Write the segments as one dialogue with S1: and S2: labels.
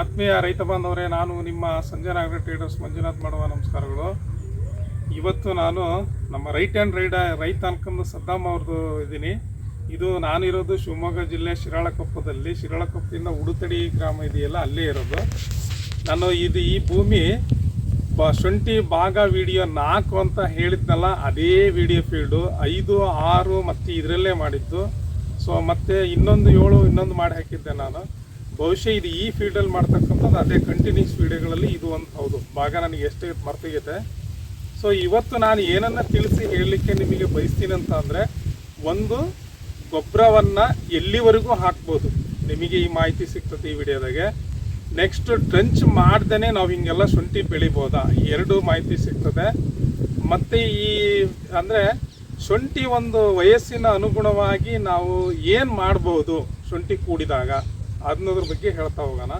S1: ಆತ್ಮೀಯ ರೈತ ಬಾಂಧವರೇ, ನಾನು ನಿಮ್ಮ ಸಂಜಯ ನಾಗರ ಟ್ರೇಡರ್ಸ್ ಮಂಜುನಾಥ್ ಮಾಡುವ ನಮಸ್ಕಾರಗಳು. ಇವತ್ತು ನಾನು ನಮ್ಮ ರೈಟ್ ಆ್ಯಂಡ್ ರೈಡ ರೈತ ಅನ್ಕೊಂಡು ಸದ್ದಾಮ್ ಅವ್ರದ್ದು ಇದ್ದೀನಿ ಇದು ನಾನಿರೋದು ಶಿವಮೊಗ್ಗ ಜಿಲ್ಲೆ ಶಿರಾಳಕೊಪ್ಪದಲ್ಲಿ. ಶಿರಾಳಕೊಪ್ಪದಿಂದ ಉಡುತಡಿ ಗ್ರಾಮ ಇದೆಯಲ್ಲ, ಅಲ್ಲೇ ಇರೋದು. ನಾನು ಇದು ಈ ಭೂಮಿ ಬ ಶುಂಠಿ ಭಾಗ ವಿಡಿಯೋ ನಾಲ್ಕು ಅಂತ ಹೇಳಿದ್ನಲ್ಲ, ಅದೇ ವಿಡಿಯೋ ಫೀಲ್ಡು ಐದು, ಆರು ಮತ್ತು ಇದರಲ್ಲೇ ಮಾಡಿದ್ದು. ಸೊ ಮತ್ತೆ ಇನ್ನೊಂದು ಏಳು ಇನ್ನೊಂದು ಮಾಡಿ ಹಾಕಿದ್ದೆ ನಾನು. ಬಹುಶಃ ಇದು ಈ ಫೀಲ್ಡಲ್ಲಿ ಮಾಡ್ತಕ್ಕಂಥದ್ದು ಅದೇ ಕಂಟಿನ್ಯೂಸ್ ವಿಡಿಯೋಗಳಲ್ಲಿ ಇದು ಒಂದು ಹೌದು. ಭಾಗ ನನಗೆ ಎಷ್ಟು ಮರ್ತೋಗಿದೆ ಸೊ ಇವತ್ತು ನಾನು ಏನನ್ನ ತಿಳಿಸಿ ಹೇಳಲಿಕ್ಕೆ ನಿಮಗೆ ಬಯಸ್ತೀನಿ ಅಂತ ಅಂದರೆ, ಒಂದು ಗೊಬ್ಬರವನ್ನು ಎಲ್ಲಿವರೆಗೂ ಹಾಕ್ಬೋದು. ನಿಮಗೆ ಈ ಮಾಹಿತಿ ಸಿಗ್ತದೆ ಈ ವಿಡಿಯೋದಾಗೆ. ನೆಕ್ಸ್ಟ್ ಟ್ರಂಚ್ ಮಾಡ್ದೇ ನಾವು ಹಿಂಗೆಲ್ಲ ಶುಂಠಿ ಬೆಳಿಬೋದಾ? ಎರಡು ಮಾಹಿತಿ ಸಿಗ್ತದೆ. ಮತ್ತು ಈ ಅಂದರೆ, ಶುಂಠಿ ಒಂದು ವಯಸ್ಸಿನ ಅನುಗುಣವಾಗಿ ನಾವು ಏನು ಮಾಡ್ಬೋದು? ಶುಂಠಿ ಕೂಡಿದಾಗ. ಅನ್ನೋದ್ರ ಬಗ್ಗೆ ಹೇಳ್ತಾ ಹೋಗೋಣ.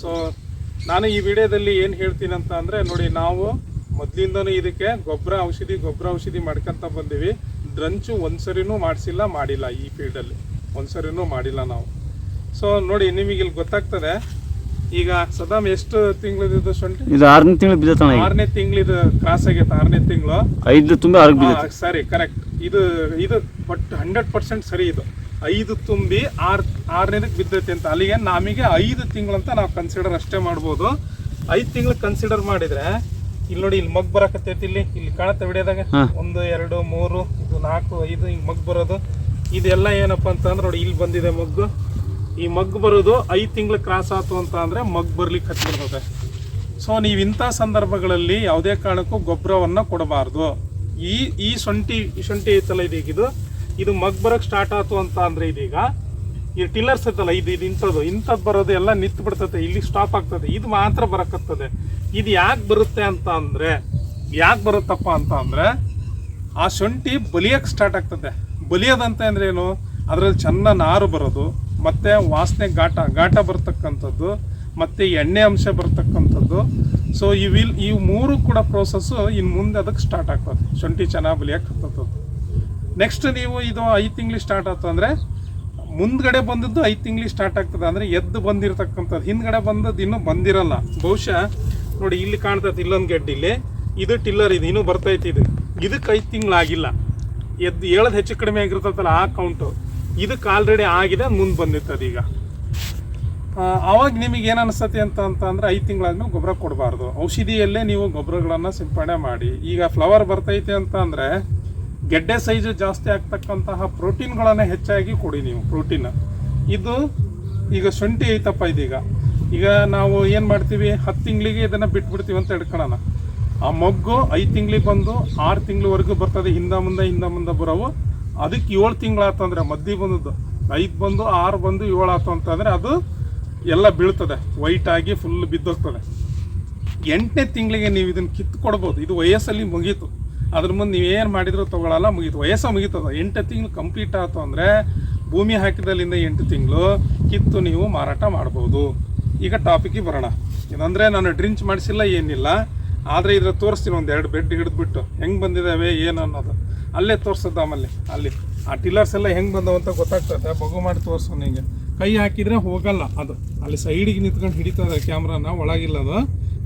S1: ಸೊ ನಾನು ಈ ವಿಡಿಯೋದಲ್ಲಿ ಏನು ಹೇಳ್ತೀನಿ ಅಂತ ಅಂದರೆ ನೋಡಿ ನಾವು ಮೊದಲಿಂದನೂ ಇದಕ್ಕೆ ಗೊಬ್ಬರ ಔಷಧಿ ಗೊಬ್ಬರ ಔಷಧಿ ಮಾಡ್ಕೊಂತ ಬಂದೀವಿ. ಡ್ರಂಚು ಒಂದ್ಸರಿನೂ ಮಾಡಿಸಿಲ್ಲ ಮಾಡಿಲ್ಲ ಈ ಫೀಲ್ಡಲ್ಲಿ. ಒಂದ್ಸರಿನೂ ಮಾಡಿಲ್ಲ ನಾವು. ಸೊ ನೋಡಿ ನಿಮಗೆ ಇಲ್ಲಿ ಗೊತ್ತಾಗ್ತದೆ. ಈಗ ಸದಾಮ್ ಎಷ್ಟು ತಿಂಗಳದ್ದು ಶುಂಠಿ?
S2: ಇದು ಆರನೇ ತಿಂಗಳು ಬಿದ್ದತಣ
S1: ಆರನೇ ತಿಂಗಳಿದು ಕ್ರಾಸ್ ಆಗೈತೆ ಆರನೇ ತಿಂಗಳು.
S2: ಐದು ತುಂಬ
S1: ಸರಿ ಕರೆಕ್ಟ್ ಇದು ಇದು ಬಟ್ ಹಂಡ್ರೆಡ್ ಪರ್ಸೆಂಟ್ ಸರಿ ಇದು. ಐದು ತುಂಬಿ ಆರ್ ಆರನೇದಕ್ಕೆ ಬಿದ್ದೈತೆ ಅಂತ. ಅಲ್ಲಿಗೆ ನಮಗೆ ಐದು ತಿಂಗಳು ಅಂತ ನಾವು ಕನ್ಸಿಡರ್ ಅಷ್ಟೇ ಮಾಡ್ಬೋದು. ಐದು ತಿಂಗಳು ಕನ್ಸಿಡರ್ ಮಾಡಿದ್ರೆ ಇಲ್ಲಿ ನೋಡಿ ಇಲ್ಲಿ ಮಗ್ ಬರಕತ್ತೈತಿ ಇಲ್ಲಿ. ಇಲ್ಲಿ ಕಾಣುತ್ತೆ ವಿಡಿಯೋದಾಗ ಒಂದು ಎರಡು ಮೂರು ಇದು ನಾಲ್ಕು ಐದು ಹಿಂಗೆ ಮಗ್ ಬರೋದು. ಇದೆಲ್ಲ ಏನಪ್ಪ ಅಂತಂದ್ರೆ ನೋಡಿ ಇಲ್ಲಿ ಬಂದಿದೆ ಮಗ್ಗು. ಈ ಮಗ್ ಬರೋದು ಐದು ತಿಂಗಳು ಕ್ರಾಸ್ ಆಯ್ತು ಅಂತ ಅಂದ್ರೆ ಮಗ್ ಬರ್ಲಿಕ್ಕೆ ಹಚ್ಚಿಬಿಡ್ತದೆ ಸೊ ನೀವು ಇಂಥ ಸಂದರ್ಭಗಳಲ್ಲಿ ಯಾವುದೇ ಕಾರಣಕ್ಕೂ ಗೊಬ್ಬರವನ್ನು ಕೊಡಬಾರ್ದು. ಈ ಈ ಶುಂಠಿ ಶುಂಠಿ ಐತಲ್ಲ ಇದೀಗ ಇದು ಮಗ್ ಬರಕ್ ಸ್ಟಾರ್ಟ್ ಆಯ್ತು ಅಂತ ಅಂದ್ರೆ ಇದೀಗ ಈ ಟಿಲ್ಲರ್ಸ್ ಐತಲ್ಲ ಇದು ಇದು ಇಂಥದ್ದು ಇಂಥದ್ದು ಬರೋದು ಎಲ್ಲ ನಿಂತು ಬಿಡ್ತದೆ, ಇಲ್ಲಿ ಸ್ಟಾಪ್ ಆಗ್ತದೆ. ಇದು ಮಾತ್ರ ಬರಕತ್ತದೆ. ಇದು ಯಾಕೆ ಬರುತ್ತೆ ಅಂತ ಅಂದರೆ, ಯಾಕೆ ಬರುತ್ತಪ್ಪ ಅಂತ ಅಂದರೆ, ಆ ಶುಂಠಿ ಬಲಿಯಕ್ಕೆ ಸ್ಟಾರ್ಟ್ ಆಗ್ತದೆ. ಬಲಿಯೋದಂತ ಅಂದ್ರೆ ಏನು? ಅದರಲ್ಲಿ ಚೆನ್ನ ನಾರು ಬರೋದು, ಮತ್ತೆ ವಾಸನೆ ಘಾಟ ಘಾಟ ಬರ್ತಕ್ಕಂಥದ್ದು, ಮತ್ತೆ ಎಣ್ಣೆ ಅಂಶ ಬರ್ತಕ್ಕಂಥದ್ದು. ಸೊ ಇವಿಲ್ ಈ ಮೂರು ಕೂಡ ಪ್ರೋಸೆಸ್ಸು ಇನ್ನು ಮುಂದೆ ಅದಕ್ಕೆ ಸ್ಟಾರ್ಟ್ ಆಗ್ತದೆ. ಶುಂಠಿ ಚೆನ್ನಾಗಿ ಬಲಿಯಕ್ಕೆ ಹತ್ತದ್ದು ನೆಕ್ಸ್ಟ್ ನೀವು ಇದು ಐದು ತಿಂಗ್ಳಿಗೆ ಸ್ಟಾರ್ಟ್ ಆಯ್ತು ಅಂದರೆ, ಮುಂದ್ಗಡೆ ಬಂದದ್ದು ಐದು ತಿಂಗ್ಳಿಗೆ ಸ್ಟಾರ್ಟ್ ಆಗ್ತದೆ. ಅಂದರೆ ಎದ್ದು ಬಂದಿರತಕ್ಕಂಥದ್ದು. ಹಿಂದ್ಗಡೆ ಬಂದದ್ದು ಇನ್ನೂ ಬಂದಿರಲ್ಲ. ಬಹುಶಃ, ನೋಡಿ ಇಲ್ಲಿ ಕಾಣ್ತದೆ ಇಲ್ಲೊಂದು ಇಲ್ಲಿ. ಇದು ಟಿಲ್ಲರ್ ಇದು, ಇನ್ನೂ ಬರ್ತೈತಿ ಇದು. ಇದಕ್ಕೆ ಐದು ತಿಂಗಳಾಗಿಲ್ಲ. ಎದ್ದು ಹೇಳೋದು ಹೆಚ್ಚು ಕಡಿಮೆ ಆಗಿರ್ತದಲ್ಲ ಆ ಕೌಂಟು ಇದಕ್ಕೆ ಆಲ್ರೆಡಿ ಆಗಿದೆ ಮುಂದೆ ಬಂದಿರ್ತದೆ ಈಗ. ಅವಾಗ ನಿಮಗೆ ಏನು ಅನಿಸ್ತತಿ ಅಂತ ಅಂತ ಅಂದರೆ ಐದು ತಿಂಗಳಾದ್ಮೇಲೆ ಗೊಬ್ಬರ ಕೊಡಬಾರ್ದು. ಔಷಧಿಯಲ್ಲೇ ನೀವು ಗೊಬ್ಬರಗಳನ್ನು ಸಿಂಪಡಣೆ ಮಾಡಿ. ಈಗ ಫ್ಲವರ್ ಬರ್ತೈತೆ ಅಂತ ಅಂದರೆ ಗೆಡ್ಡೆ ಸೈಜು ಜಾಸ್ತಿ ಆಗ್ತಕ್ಕಂತಹ ಪ್ರೋಟೀನ್ಗಳನ್ನು ಹೆಚ್ಚಾಗಿ ಕೊಡಿ ನೀವು, ಪ್ರೋಟೀನ್. ಇದು ಈಗ ಶುಂಠಿ ಐತಪ್ಪ ಇದೀಗ. ಈಗ ನಾವು ಏನು ಮಾಡ್ತೀವಿ, ಹತ್ತು ತಿಂಗಳಿಗೆ ಇದನ್ನು ಬಿಟ್ಬಿಡ್ತೀವಿ ಅಂತ ಹಿಡ್ಕೊಳ್ಳೋಣ ಆ ಮೊಗ್ಗು ಐದು ತಿಂಗಳಿಗೆ ಬಂದು ಆರು ತಿಂಗಳವರೆಗೂ ಬರ್ತದೆ, ಹಿಂದ ಮುಂದೆ ಹಿಂದ ಮುಂದೆ ಬರೋವು. ಅದಕ್ಕೆ ಏಳು ತಿಂಗಳಾತಂದ್ರೆ ಮದ್ದಿ ಬಂದದ್ದು. ಐದು ಬಂದು, ಆರು ಬಂದು ಏಳು ಆತು ಅಂತಂದರೆ ಅದು ಎಲ್ಲ ಬೀಳ್ತದೆ. ವೈಟ್ ಆಗಿ ಫುಲ್ ಬಿದ್ದೋಗ್ತದೆ. ಎಂಟನೇ ತಿಂಗಳಿಗೆ ನೀವು ಇದನ್ನು ಕಿತ್ತು ಕೊಡ್ಬೋದು ಇದು ವಯಸ್ಸಲ್ಲಿ ಮುಗೀತು. ಅದ್ರ ಮುಂದೆ ನೀವೇನು ಮಾಡಿದ್ರು ತೊಗೊಳಲ್ಲ, ಮುಗೀತು. ವಯಸ್ಸು ಮುಗೀತದ ಎಂಟು ತಿಂಗಳು ಕಂಪ್ಲೀಟ್ ಆಯ್ತು ಅಂದರೆ ಭೂಮಿ ಹಾಕಿದಲ್ಲಿಂದ ಎಂಟು ತಿಂಗಳು ಕಿತ್ತು ನೀವು ಮಾರಾಟ ಮಾಡ್ಬೋದು. ಈಗ ಟಾಪಿಕ್ಗೆ ಬರೋಣ. ಇದಂದರೆ ನಾನು ಡ್ರಿಂಚ್ ಮಾಡಿಸಿಲ್ಲ, ಏನಿಲ್ಲ. ಆದರೆ ಇದ್ರ ತೋರಿಸ್ತೀನಿ ಒಂದು ಎರಡು ಬೆಡ್ ಹಿಡಿದ್ಬಿಟ್ಟು. ಹೆಂಗೆ ಬಂದಿದ್ದಾವೆ ಏನು ಅನ್ನೋದು. ಅಲ್ಲೇ ತೋರಿಸೋದು ಆಮೇಲೆ. ಅಲ್ಲಿ ಆ ಟಿಲ್ಲರ್ಸ್ ಎಲ್ಲ ಹೆಂಗೆ ಅಂತ ಗೊತ್ತಾಗ್ತದೆ. ಬಗು ಮಾಡಿ ತೋರಿಸು ನಿಮಗೆ ಕೈ ಹಾಕಿದ್ರೆ ಹೋಗಲ್ಲ ಅದು. ಅಲ್ಲಿ ಸೈಡಿಗೆ ನಿಂತ್ಕೊಂಡು ಹಿಡಿತದೆ ಕ್ಯಾಮ್ರಾನ ಒಳಗಿಲ್ಲ ಅದು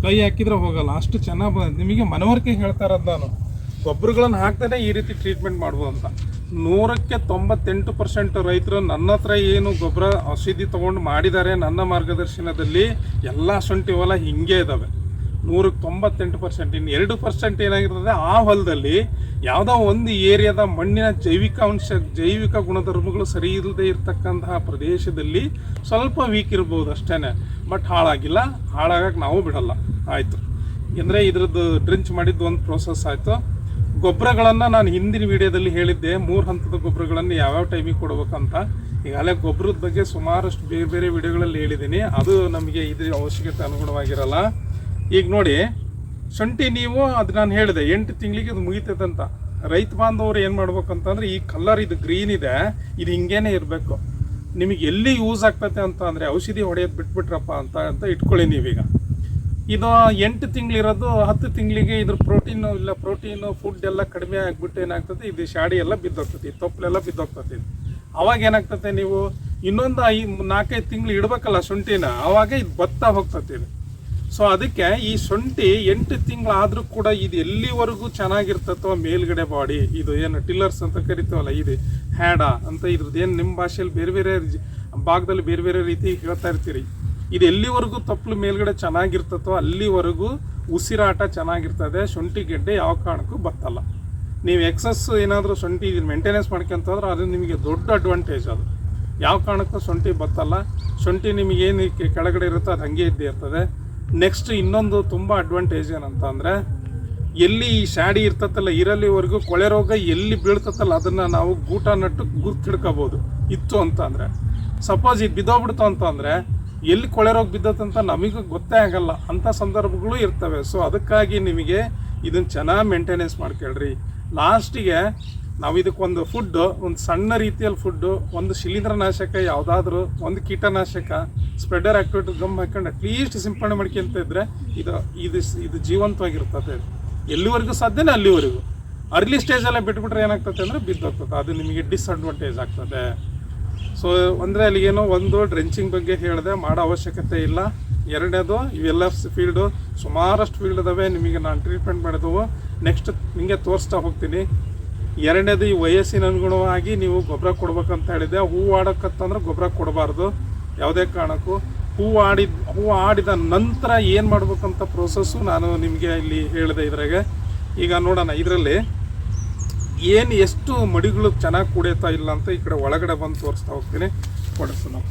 S1: ಕೈ ಹಾಕಿದ್ರೆ ಹೋಗಲ್ಲ. ಅಷ್ಟು ಚೆನ್ನಾಗಿ ಬಂದ ನಿಮಗೆ ಮನವರಿಕೆ ಹೇಳ್ತಾ ನಾನು. ಗೊಬ್ಬರಗಳನ್ನು ಹಾಕ್ದೇ ಈ ರೀತಿ ಟ್ರೀಟ್ಮೆಂಟ್ ಮಾಡ್ಬೋದು ಅಂತ ನೂರಕ್ಕೆ ತೊಂಬತ್ತೆಂಟು ಪರ್ಸೆಂಟ್ ರೈತರು ನನ್ನ ಹತ್ರ ಏನು ಗೊಬ್ಬರ ಔಷಧಿ ತೊಗೊಂಡು ಮಾಡಿದ್ದಾರೆ ನನ್ನ ಮಾರ್ಗದರ್ಶನದಲ್ಲಿ ಎಲ್ಲ ಶುಂಠಿ ಹೊಲ ಹಿಂಗೆ ಇದ್ದಾವೆ ನೂರಕ್ಕೆ ತೊಂಬತ್ತೆಂಟು ಪರ್ಸೆಂಟ್ ಇನ್ನು ಎರಡು ಪರ್ಸೆಂಟ್ ಏನಾಗಿರ್ತದೆ ಆ ಹೊಲದಲ್ಲಿ ಯಾವುದೋ ಒಂದು ಏರಿಯಾದ ಮಣ್ಣಿನ ಜೈವಿಕ ಅಂಶ ಜೈವಿಕ ಗುಣಧರ್ಮಗಳು ಸರಿ ಇಲ್ಲದೆ ಇರತಕ್ಕಂತಹ ಪ್ರದೇಶದಲ್ಲಿ ಸ್ವಲ್ಪ ವೀಕ್ ಇರ್ಬೋದು ಅಷ್ಟೇ ಬಟ್ ಹಾಳಾಗಿಲ್ಲ. ಹಾಳಾಗಕ್ಕೆ ನಾವು ಬಿಡಲ್ಲ. ಆಯಿತು. ಅಂದರೆ ಇದ್ರದ್ದು ಡ್ರಿಂಚ್ ಮಾಡಿದ್ದು ಒಂದು ಪ್ರೋಸೆಸ್ ಆಯಿತು. ಗೊಬ್ಬರಗಳನ್ನು ನಾನು ಹಿಂದಿನ ವಿಡಿಯೋದಲ್ಲಿ ಹೇಳಿದ್ದೆ. ಮೂರು ಹಂತದ ಗೊಬ್ಬರಗಳನ್ನು ಯಾವ್ಯಾವ ಟೈಮಿಗೆ ಕೊಡ್ಬೇಕಂತ. ಈಗಾಗಲೇ ಗೊಬ್ಬರದ ಬಗ್ಗೆ ಸುಮಾರಷ್ಟು ಬೇರೆ ಬೇರೆ ವಿಡಿಯೋಗಳಲ್ಲಿ ಹೇಳಿದ್ದೀನಿ. ಅದು ನಮಗೆ ಇದ್ರ ಅವಶ್ಯಕತೆ ಅನುಗುಣವಾಗಿರಲ್ಲ. ಈಗ ನೋಡಿ, ಶುಂಠಿ ನೀವು ಅದು ನಾನು ಹೇಳಿದೆ, ಎಂಟು ತಿಂಗಳಿಗೆ ಅದು ಮುಗಿತೈತೆ ಅಂತ. ರೈತ ಬಾಂಧವರು ಏನು ಮಾಡ್ಬೇಕಂತಂದ್ರೆ, ಈ ಕಲರ್ ಇದು ಗ್ರೀನ್ ಇದೆ, ಇದು ಹಿಂಗೇನೆ ಇರಬೇಕು. ನಿಮಗೆ ಎಲ್ಲಿ ಯೂಸ್ ಆಗ್ತೈತೆ ಅಂತ ಅಂದರೆ, ಔಷಧಿ ಹೊಡೆಯೋದು ಬಿಟ್ಬಿಟ್ರಪ್ಪ ಅಂತ ಅಂತ ಇಟ್ಕೊಳ್ಳಿ ನೀವೀಗ. ಇದು ಎಂಟು ತಿಂಗಳಿರೋದು, ಹತ್ತು ತಿಂಗಳಿಗೆ ಇದ್ರ ಪ್ರೋಟೀನು ಇಲ್ಲ ಪ್ರೋಟೀನು ಫುಡ್ ಎಲ್ಲ ಕಡಿಮೆ ಆಗಿಬಿಟ್ಟು ಏನಾಗ್ತದೆ, ಇದು ಶಾಡಿ ಎಲ್ಲ ಬಿದ್ದೋಗ್ತದೆ ತೊಪ್ಪಲೆಲ್ಲ ಬಿದ್ದೋಗ್ತದೆ. ಅವಾಗ ಏನಾಗ್ತದೆ ನೀವು ಇನ್ನೊಂದು ಐ, ನಾಲ್ಕೈದು ತಿಂಗಳು ಇಡ್ಬೇಕಲ್ಲ ಶುಂಠಿನ, ಅವಾಗ ಇದು ಬತ್ತಾ ಹೋಗ್ತತಿ ಸೊ ಅದಕ್ಕೆ ಈ ಶುಂಠಿ ಎಂಟು ತಿಂಗಳಾದರೂ ಕೂಡ ಇದು ಎಲ್ಲಿವರೆಗೂ ಚೆನ್ನಾಗಿರ್ತತೋ ಮೇಲ್ಗಡೆ ಬಾಡಿ ಇದು ಏನು ಟಿಲ್ಲರ್ಸ್ ಅಂತ ಕರಿತೀವಲ್ಲ, ಇದು ಹ್ಯಾಡ ಅಂತ ಇದ್ರದ್ದು ಏನು ನಿಮ್ಮ ಭಾಷೆಯಲ್ಲಿ ಬೇರೆ ಬೇರೆ ಭಾಗದಲ್ಲಿ ಬೇರೆ ಬೇರೆ ರೀತಿ ಹೇಳ್ತಾ ಇರ್ತೀರಿ. ಇದು ಎಲ್ಲಿವರೆಗೂ ತಪ್ಪಲು ಮೇಲ್ಗಡೆ ಚೆನ್ನಾಗಿರ್ತತೋ ಅಲ್ಲಿವರೆಗೂ ಉಸಿರಾಟ ಚೆನ್ನಾಗಿರ್ತದೆ, ಶುಂಠಿ ಗೆಡ್ಡೆ ಯಾವ ಕಾರಣಕ್ಕೂ ಬತ್ತಲ್ಲ. ನೀವು ಎಕ್ಸಸ್ ಏನಾದರೂ ಶುಂಠಿ ಇದನ್ನು ಮೇಂಟೆನೆನ್ಸ್ ಮಾಡ್ಕೊಂತಂದ್ರೆ ಅದು ನಿಮಗೆ ದೊಡ್ಡ ಅಡ್ವಾಂಟೇಜ್ ಅದು. ಯಾವ ಕಾರಣಕ್ಕೂ ಶುಂಠಿ ಬತ್ತಲ್ಲ. ಶುಂಠಿ ನಿಮಗೆ ಏನು ಕೆಳಗಡೆ ಇರುತ್ತೋ ಅದು ಹಾಗೆ ಇದ್ದೇ ಇರ್ತದೆ. ನೆಕ್ಸ್ಟ್ ಇನ್ನೊಂದು ತುಂಬ ಅಡ್ವಾಂಟೇಜ್ ಏನಂತಂದರೆ, ಎಲ್ಲಿ ಈ ಶಾಡಿ ಇರ್ತತ್ತಲ್ಲ, ಇರಲ್ಲಿವರೆಗೂ ಕೊಳೆ ರೋಗ ಎಲ್ಲಿ ಬೀಳ್ತತ್ತಲ್ಲ ಅದನ್ನು ನಾವು ಗೂಟ ನಟ್ಟು ಗುರ್ತಿಡ್ಕೋಬೋದು. ಇತ್ತು ಅಂತಂದರೆ ಸಪೋಸ್ ಇದು ಬಿದ್ದೋಗ್ಬಿಡ್ತು ಅಂತ ಅಂದರೆ ಎಲ್ಲಿ ಕೊಳೆ ರೋಗ ಬಿದ್ದತ್ತಂತ ನಮಗೂ ಗೊತ್ತೇ ಆಗಲ್ಲ. ಅಂಥ ಸಂದರ್ಭಗಳು ಇರ್ತವೆ. ಸೊ ಅದಕ್ಕಾಗಿ ನಿಮಗೆ ಇದನ್ನು ಚೆನ್ನಾಗಿ ಮೇಂಟೆನೆನ್ಸ್ ಮಾಡ್ಕೊಳ್ರಿ. ಲಾಸ್ಟಿಗೆ ನಾವು ಇದಕ್ಕೊಂದು ಫುಡ್ಡು ಒಂದು ಸಣ್ಣ ರೀತಿಯಲ್ಲಿ ಫುಡ್ಡು ಒಂದು ಶಿಲೀಂಧ್ರನಾಶಕ, ಯಾವುದಾದ್ರೂ ಒಂದು ಕೀಟನಾಶಕ ಸ್ಪ್ರೆಡರ್ ಆಕ್ಟಿವಿಟಿ ಗಮ್ ಹಾಕೊಂಡು ಅಟ್ಲೀಸ್ಟ್ ಸಿಂಪಡಣೆ ಮಾಡ್ಕೊಂತ ಇದ್ದರೆ ಇದು ಇದು ಇದು ಜೀವಂತವಾಗಿರ್ತದೆ. ಎಲ್ಲಿವರೆಗೂ ಸಾಧ್ಯನೇ ಅಲ್ಲಿವರೆಗೂ. ಅರ್ಲಿ ಸ್ಟೇಜಲ್ಲೇ ಬಿಟ್ಬಿಟ್ರೆ ಏನಾಗ್ತದೆ ಅಂದರೆ ಬಿದ್ದೋಗ್ತದೆ. ಅದು ನಿಮಗೆ ಡಿಸ್ಅಡ್ವಾಂಟೇಜ್ ಆಗ್ತದೆ. ಸೊ ಅಂದರೆ ಅಲ್ಲಿ ಏನೋ ಒಂದು ಡ್ರೆಂಚಿಂಗ್ ಬಗ್ಗೆ ಹೇಳಿದೆ, ಮಾಡೋ ಅವಶ್ಯಕತೆ ಇಲ್ಲ. ಎರಡನೇದು ಇವೆಲ್ಲ ಫೀಲ್ಡು ಸುಮಾರಷ್ಟು ಫೀಲ್ಡ್ ಅದಾವೆ ನಿಮಗೆ ನಾನು ಟ್ರೀಟ್ಮೆಂಟ್ ಮಾಡಿದವು. ನೆಕ್ಸ್ಟ್ ನಿಮಗೆ ತೋರಿಸ್ತಾ ಹೋಗ್ತೀನಿ. ಎರಡನೇದು, ಈ ವಯಸ್ಸಿನ ಅನುಗುಣವಾಗಿ ನೀವು ಗೊಬ್ಬರ ಕೊಡ್ಬೇಕಂತ ಹೇಳಿದೆ. ಹೂವು ಆಡೋಕತ್ತಂದ್ರೆ ಗೊಬ್ಬರ ಕೊಡಬಾರ್ದು. ಯಾವುದೇ ಕಾರಣಕ್ಕೂ. ಹೂವು ಆಡಿದ ಹೂವು ಆಡಿದ ನಂತರ ಏನು ಮಾಡ್ಬೇಕಂತ ಪ್ರೋಸೆಸ್ಸು ನಾನು ನಿಮಗೆ ಇಲ್ಲಿ ಹೇಳಿದೆ ಇದ್ರಾಗೆ. ಈಗ ನೋಡೋಣ, ಇದರಲ್ಲಿ ಏನು ಎಷ್ಟು ಮಡಿಗಳು ಚೆನ್ನಾಗಿ ಕುಡಿಯುತ್ತಾ ಇಲ್ಲ ಅಂತ ಈ ಕಡೆ ಒಳಗಡೆ ಬಂದು ತೋರಿಸ್ತಾ ಹೋಗ್ತೀನಿ. ನಾವು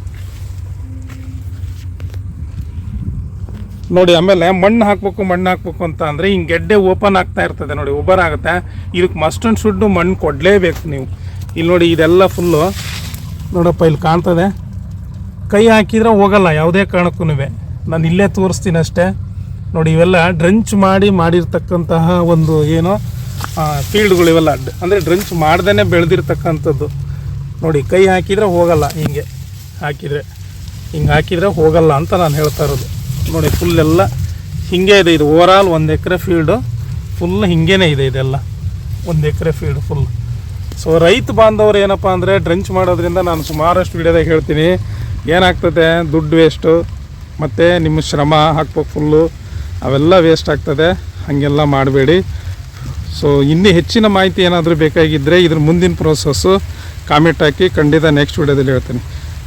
S1: ನೋಡಿ, ಆಮೇಲೆ ಮಣ್ಣು ಹಾಕ್ಬೇಕು ಮಣ್ಣು ಹಾಕ್ಬೇಕು ಅಂತ ಅಂದರೆ ಹಿಂಗೆ ಗೆಡ್ಡೆ ಓಪನ್ ಆಗ್ತಾ ಇರ್ತದೆ ನೋಡಿ, ಒಬ್ಬರ್ ಆಗುತ್ತೆ. ಇದಕ್ಕೆ ಮಸ್ಟ್ ಅಂಡ್ ಶುಡ್ ಮಣ್ಣು ಕೊಡಲೇಬೇಕು ನೀವು. ಇಲ್ಲಿ ನೋಡಿ, ಇದೆಲ್ಲ ಫುಲ್ಲು ನೋಡಪ್ಪ ಇಲ್ಲಿ ಕಾಣ್ತದೆ. ಕೈ ಹಾಕಿದ್ರೆ ಹೋಗಲ್ಲ, ಯಾವುದೇ ಕಾರಣಕ್ಕೂ ನಾನು ಇಲ್ಲೇ ತೋರಿಸ್ತೀನಿ ಅಷ್ಟೇ. ನೋಡಿ, ಇವೆಲ್ಲ ಡ್ರಂಚ್ ಮಾಡಿ ಮಾಡಿರ್ತಕ್ಕಂತಹ ಒಂದು ಏನು ಫೀಲ್ಡ್ಗಳು ಇವೆಲ್ಲ ಅಂದರೆ ಡ್ರಂಚ್ ಮಾಡ್ದೇ ಬೆಳೆದಿರ್ತಕ್ಕಂಥದ್ದು. ನೋಡಿ, ಕೈ ಹಾಕಿದರೆ ಹೋಗಲ್ಲ ಹಿಂಗೆ. ಹಾಕಿದರೆ ಹಿಂಗೆ ಹಾಕಿದರೆ ಹೋಗಲ್ಲ ಅಂತ ನಾನು ಹೇಳ್ತಾ ಇರೋದು. ನೋಡಿ ಫುಲ್ ಎಲ್ಲ ಹಿಂಗೆ ಇದೆ. ಇದು ಓವರ್ ಆಲ್ ಒಂದು ಎಕರೆ ಫೀಲ್ಡು ಫುಲ್ ಹಿಂಗೇ ಇದೆ ಇದೆಲ್ಲ. ಒಂದು ಎಕರೆ ಫೀಲ್ಡ್ ಫುಲ್ ಸೊ ರೈತ ಬಾಂಧವ್ರು ಏನಪ್ಪ ಅಂದರೆ ಡ್ರಂಚ್ ಮಾಡೋದ್ರಿಂದ ನಾನು ಸುಮಾರಷ್ಟು ವಿಡಿಯೋದಾಗ ಹೇಳ್ತೀನಿ. ಏನಾಗ್ತದೆ? ದುಡ್ಡು ವೇಸ್ಟು ಮತ್ತು ನಿಮ್ಮ ಶ್ರಮ ಹಾಕ್ಬೇಕು ಫುಲ್ಲು ಅವೆಲ್ಲ ವೇಸ್ಟ್ ಆಗ್ತದೆ. ಹಾಗೆಲ್ಲ ಮಾಡಬೇಡಿ. ಸೊ ಇನ್ನೂ ಹೆಚ್ಚಿನ ಮಾಹಿತಿ ಏನಾದರೂ ಬೇಕಾಗಿದ್ದರೆ ಇದ್ರ ಮುಂದಿನ ಪ್ರೋಸೆಸ್ಸು ಕಾಮೆಂಟ್ ಹಾಕಿ ಖಂಡಿತ ನೆಕ್ಸ್ಟ್ ವಿಡಿಯೋದಲ್ಲಿ ಹೇಳ್ತೀನಿ.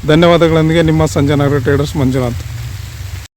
S1: ಧನ್ಯವಾದಗಳೊಂದಿಗೆ, ನಿಮ್ಮ ಸಂಜನಾಗರ ಟ್ರೇಡರ್ಸ್ ಮಂಜುನಾಥ್.